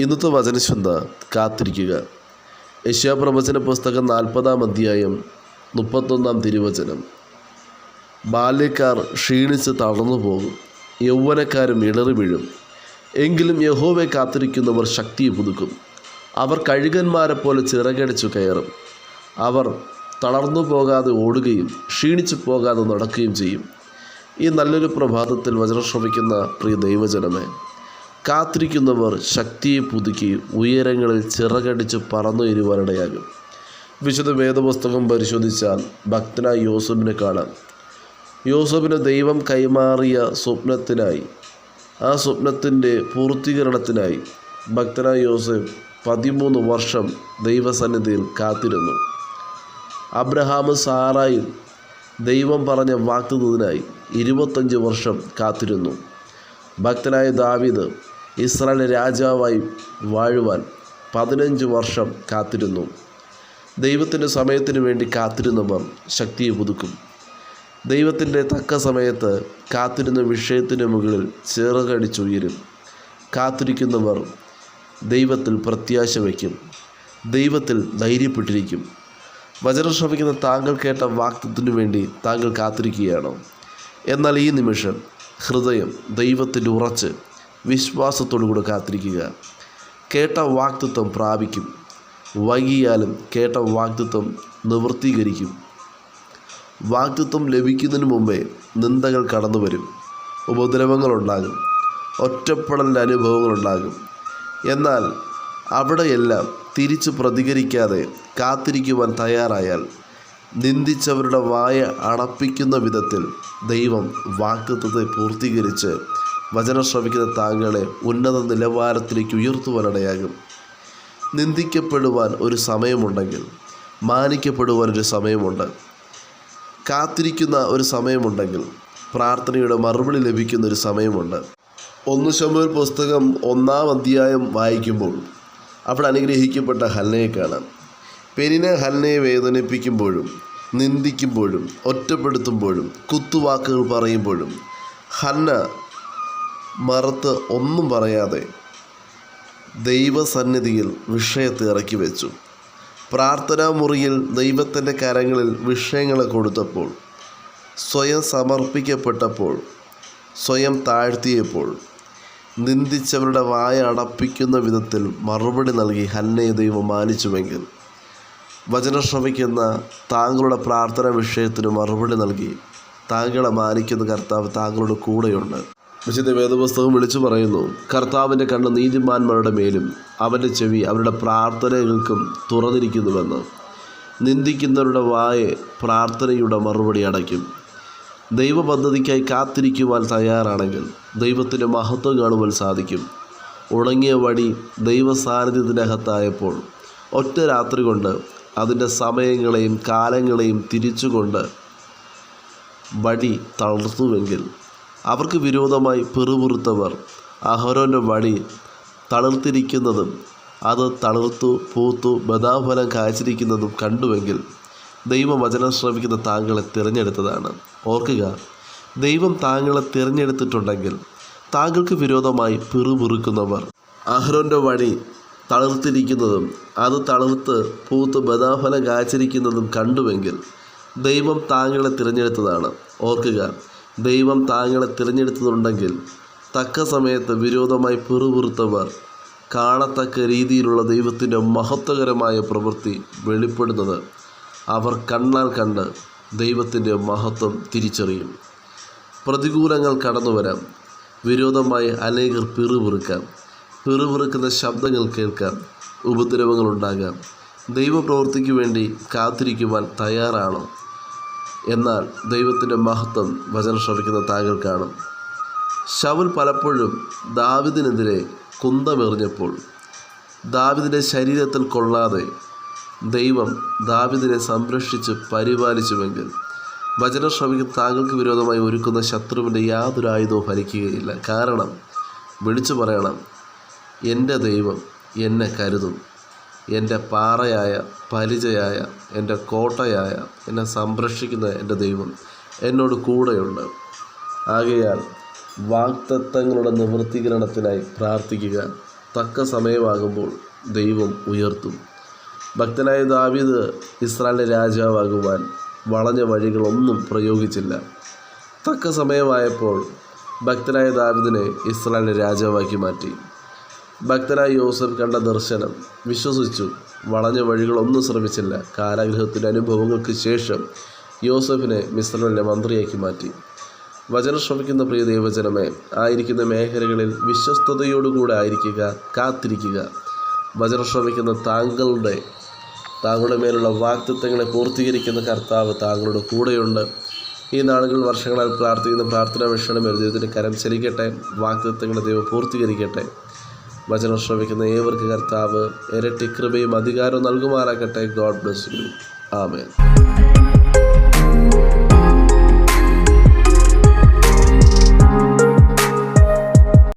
ഇന്നത്തെ വചനശ്രദ്ധ കാത്തിരിക്കുക. യശ്യാപ്രവചന പുസ്തകം നാൽപ്പതാം അധ്യായം മുപ്പത്തൊന്നാം തിരുവചനം. ബാല്യക്കാർ ക്ഷീണിച്ച് തളർന്നു പോകും. യൗവനക്കാരും ഇളറി വീഴും. എങ്കിലും യഹോവെ കാത്തിരിക്കുന്നവർ ശക്തിയെ പുതുക്കും. അവർ കഴുകന്മാരെ പോലെ ചിറകടിച്ചു കയറും. അവർ തളർന്നു പോകാതെ ഓടുകയും ക്ഷീണിച്ചു പോകാതെ നടക്കുകയും ചെയ്യും. ഈ നല്ലൊരു പ്രഭാതത്തിൽ വചനം ശ്രമിക്കുന്ന പ്രിയ ദൈവജനമേ കാത്തിരിക്കുന്നവർ ശക്തിയെ പുതുക്കി ഉയരങ്ങളിൽ ചിറകടിച്ച് പറന്നു ഇരുവരുടെയാകും വിശുദ്ധ വേദപുസ്തകം പരിശോധിച്ചാൽ ഭക്തനായ യോസഫിനെ കാണാം. യോസഫിന് ദൈവം കൈമാറിയ സ്വപ്നത്തിനായി ആ സ്വപ്നത്തിന്റെ പൂർത്തീകരണത്തിനായി ഭക്തനായ യോസഫ് പതിമൂന്ന് വർഷം ദൈവസന്നിധിയിൽ കാത്തിരുന്നു. അബ്രഹാം സാറായും ദൈവം പറഞ്ഞ വാക്തത്വത്തിനായി ഇരുപത്തഞ്ച് വർഷം കാത്തിരുന്നു. ഭക്തനായ ദാവീദ് ഇസ്രായേൽ രാജാവായി വാഴുവാൻ പതിനഞ്ച് വർഷം കാത്തിരുന്നു. ദൈവത്തിന്റെ സമയത്തിനു വേണ്ടി കാത്തിരുന്നവർ ശക്തിയെ പുതുക്കും. ദൈവത്തിന്റെ തക്ക സമയത്ത് കാത്തിരുന്ന വിഷയത്തിന് മുകളിൽ ചിറകടിച്ചുയരും. കാത്തിരിക്കുന്നവർ ദൈവത്തിൽ പ്രത്യാശ വയ്ക്കും. ദൈവത്തിൽ ധൈര്യപ്പെട്ടിരിക്കും. വചനം ശ്രമിക്കുന്ന താങ്കൾ കേട്ട വാക്തത്തിനു വേണ്ടി താങ്കൾ കാത്തിരിക്കുകയാണോ. എന്നാൽ ഈ നിമിഷം ഹൃദയം ദൈവത്തിൽ ഉറച്ച് വിശ്വാസത്തോടുകൂടെ കാത്തിരിക്കുക. കേട്ട വാക്തത്വം പ്രാപിക്കും. വൈകിയാലും കേട്ട വാക്തത്വം നിവൃത്തീകരിക്കും വാക്തത്വം ലഭിക്കുന്നതിന് മുമ്പേ നിന്ദകൾ കടന്നു വരും ഉപദ്രവങ്ങളുണ്ടാകും. ഒറ്റപ്പെടലിന്റെ അനുഭവങ്ങളുണ്ടാകും. എന്നാൽ അവിടെയെല്ലാം തിരിച്ചു പ്രതികരിക്കാതെ കാത്തിരിക്കുവാൻ തയ്യാറായാൽ നിന്ദിച്ചവരുടെ വായ അടപ്പിക്കുന്ന വിധത്തിൽ ദൈവം വാക്തത്വത്തെ പൂർത്തീകരിച്ച് വചനം ശ്രമിക്കുന്ന താങ്കളെ ഉന്നത നിലവാരത്തിലേക്ക് ഉയർത്തുവാനിടയാകും. നിന്ദിക്കപ്പെടുവാൻ ഒരു സമയമുണ്ടെങ്കിൽ മാനിക്കപ്പെടുവാൻ ഒരു സമയമുണ്ട്. കാത്തിരിക്കുന്ന ഒരു സമയമുണ്ടെങ്കിൽ പ്രാർത്ഥനയുടെ മറുപടി ലഭിക്കുന്ന ഒരു സമയമുണ്ട്. ഒന്ന് ശമ്പൂർ പുസ്തകം ഒന്നാം അധ്യായം വായിക്കുമ്പോൾ അവിടെ അനുഗ്രഹിക്കപ്പെട്ട ഹൽനയെ കാണാം. പെരിനെ ഹൽനയെ വേദനിപ്പിക്കുമ്പോഴും നിന്ദിക്കുമ്പോഴും ഒറ്റപ്പെടുത്തുമ്പോഴും കുത്തുവാക്കുകൾ പറയുമ്പോഴും ഹന്ന മറത്ത് ഒന്നും പറയാതെ ദൈവസന്നിധിയിൽ വിഷയത്തെ ഇറക്കി വെച്ചു. പ്രാർത്ഥനാ മുറിയിൽ ദൈവത്തിന്റെ കരങ്ങളിൽ വിഷയങ്ങളെ കൊടുത്തപ്പോൾ സ്വയം സമർപ്പിക്കപ്പെട്ടപ്പോൾ സ്വയം താഴ്ത്തിയപ്പോൾ നിന്ദിച്ചവരുടെ വായ അടപ്പിക്കുന്ന വിധത്തിൽ മറുപടി നൽകി ഹന്നയെ ദൈവം മാനിച്ചുവെങ്കിൽ വചനം ശ്രമിക്കുന്ന താങ്കളുടെ പ്രാർത്ഥന വിഷയത്തിന് മറുപടി നൽകി താങ്കളെ മാനിക്കുന്ന കർത്താവ് താങ്കളുടെ കൂടെയുണ്ട്. വിശുദ്ധ വേദപുസ്തകം വിളിച്ചു പറയുന്നു കർത്താവിന്റെ കണ്ണ് നീതിമാന്മാരുടെ മേലും അവന്റെ ചെവി അവരുടെ പ്രാർത്ഥനകൾക്കും തുറന്നിരിക്കുന്നുവെന്ന്. നിന്ദിക്കുന്നവരുടെ വായ പ്രാർത്ഥനയുടെ മറുപടി അടയ്ക്കും. ദൈവ പദ്ധതിക്കായി കാത്തിരിക്കുവാൻ തയ്യാറാണെങ്കിൽ ദൈവത്തിന്റെ മഹത്വം കാണുവാൻ സാധിക്കും. ഉണങ്ങിയ വടി ദൈവ സാന്നിധ്യത്തിനകത്തായപ്പോൾ ഒറ്റ രാത്രി കൊണ്ട് അതിന്റെ സമയങ്ങളെയും കാലങ്ങളെയും തിരിച്ചുകൊണ്ട് വടി തളർത്തുവെങ്കിൽ അവർക്ക് വിരോധമായി പെറുപുറുത്തവർ. അഹരോന്റെ വടി തളിർത്തിരിക്കുന്നതും അത് തളിർത്തു പൂത്തു ബദാഫലം കാച്ചിരിക്കുന്നതും കണ്ടുവെങ്കിൽ ദൈവവചനം ശ്രമിക്കുന്ന താങ്കളെ തിരഞ്ഞെടുത്തതാണ്. ഓർക്കുക ദൈവം താങ്കളെ തിരഞ്ഞെടുത്തിട്ടുണ്ടെങ്കിൽ താങ്കൾക്ക് വിരോധമായി പിറുപിറുക്കുന്നവർ. അഹ്റോന്റെ വഴി തളിർത്തിരിക്കുന്നതും അത് തളിർത്ത് പൂത്ത് ബദാഫലം കാച്ചിരിക്കുന്നതും കണ്ടുവെങ്കിൽ ദൈവം താങ്കളെ തിരഞ്ഞെടുത്തതാണ്. ഓർക്കുക ദൈവം താങ്കളെ തിരഞ്ഞെടുത്തതുണ്ടെങ്കിൽ തക്ക സമയത്ത് വിരോധമായി പിറുപിറുത്തവർ കാണത്തക്ക രീതിയിലുള്ള ദൈവത്തിന്റെ മഹത്വകരമായ പ്രവൃത്തി വെളിപ്പെടുന്നത് അവർ കണ്ണാൽ കണ്ട് ദൈവത്തിന്റെ മഹത്വം തിരിച്ചറിയും. പ്രതികൂലങ്ങൾ കടന്നു വരാം. വിരോധമായി അനേകർ പിറുപിറുക്കാം. പിറുപിറുക്കുന്ന ശബ്ദങ്ങൾ കേൾക്കാം. ഉപദ്രവങ്ങളുണ്ടാകാം ദൈവപ്രവൃത്തിക്ക് വേണ്ടി കാത്തിരിക്കുവാൻ തയ്യാറാണോ. എന്നാൽ ദൈവത്തിന്റെ മഹത്വം വചനം ശ്രമിക്കുന്ന താങ്കൾ കാണും. ശൗൽ പലപ്പോഴും ദാവിദിനെതിരെ കുന്തമെറിഞ്ഞപ്പോൾ ദാവിദിന്റെ ശരീരത്തിൽ കൊള്ളാതെ ദൈവം ദാവിദിനെ സംരക്ഷിച്ച് പരിപാലിച്ചുവെങ്കിൽ വചനം ശ്രമിക്കുന്ന താങ്കൾക്ക് വിരോധമായി ഒരുക്കുന്ന ശത്രുവിന്റെ യാതൊരു ആയുധവും ഫലിക്കുകയില്ല. കാരണം വിളിച്ചു പറയണം എന്റെ ദൈവം എന്നെ കരുതും. എന്റെ പാറയായ പരിചയായ എന്റെ കോട്ടയായ എന്നെ സംരക്ഷിക്കുന്ന എന്റെ ദൈവം എന്നോട് കൂടെയുണ്ട്. ആകയാൽ വാക്തത്വങ്ങളുടെ നിവൃത്തികരണത്തിനായി പ്രാർത്ഥിക്കുക. തക്ക സമയമാകുമ്പോൾ ദൈവം ഉയർത്തും. ഭക്തനായ ദാവീദ് ഇസ്രായേലിന്റെ രാജാവാകുവാൻ വളഞ്ഞ വഴികളൊന്നും പ്രയോഗിച്ചില്ല. തക്ക സമയമായപ്പോൾ ഭക്തനായ ദാവിദിനെ ഇസ്രായേലിന്റെ രാജാവാക്കി മാറ്റി. ഭക്തനായ യോസഫ് കണ്ട ദർശനം വിശ്വസിച്ചു. വളഞ്ഞ വഴികളൊന്നും ശ്രമിച്ചില്ല. കാരാഗ്രഹത്തിന്റെ അനുഭവങ്ങൾക്ക് ശേഷം യോസഫിനെ മിശ്രനെ മന്ത്രിയാക്കി മാറ്റി. വചനം ശ്രമിക്കുന്ന പ്രിയ ദൈവജനമേ ആയിരിക്കുന്ന മേഖലകളിൽ വിശ്വസ്തയോടുകൂടെ ആയിരിക്കുക കാത്തിരിക്കുക. വചനം ശ്രമിക്കുന്ന താങ്കളുടെ താങ്കളുടെ മേലുള്ള വാക്തത്വങ്ങളെ പൂർത്തീകരിക്കുന്ന കർത്താവ് താങ്കളുടെ കൂടെയുണ്ട്. ഈ നാളുകൾ വർഷങ്ങളാൽ പ്രാർത്ഥിക്കുന്ന പ്രാർത്ഥനാ വിഷയം ദൈവത്തിന്റെ കരം ചലിക്കട്ടെ വാക്തത്വങ്ങളെ ദൈവം പൂർത്തീകരിക്കട്ടെ. വചനം ശ്രമിക്കുന്ന ഏവർക്ക് കർത്താവ് ഇരട്ടി കൃപയും അധികാരവും നൽകുമാറാകട്ടെ. God bless you amen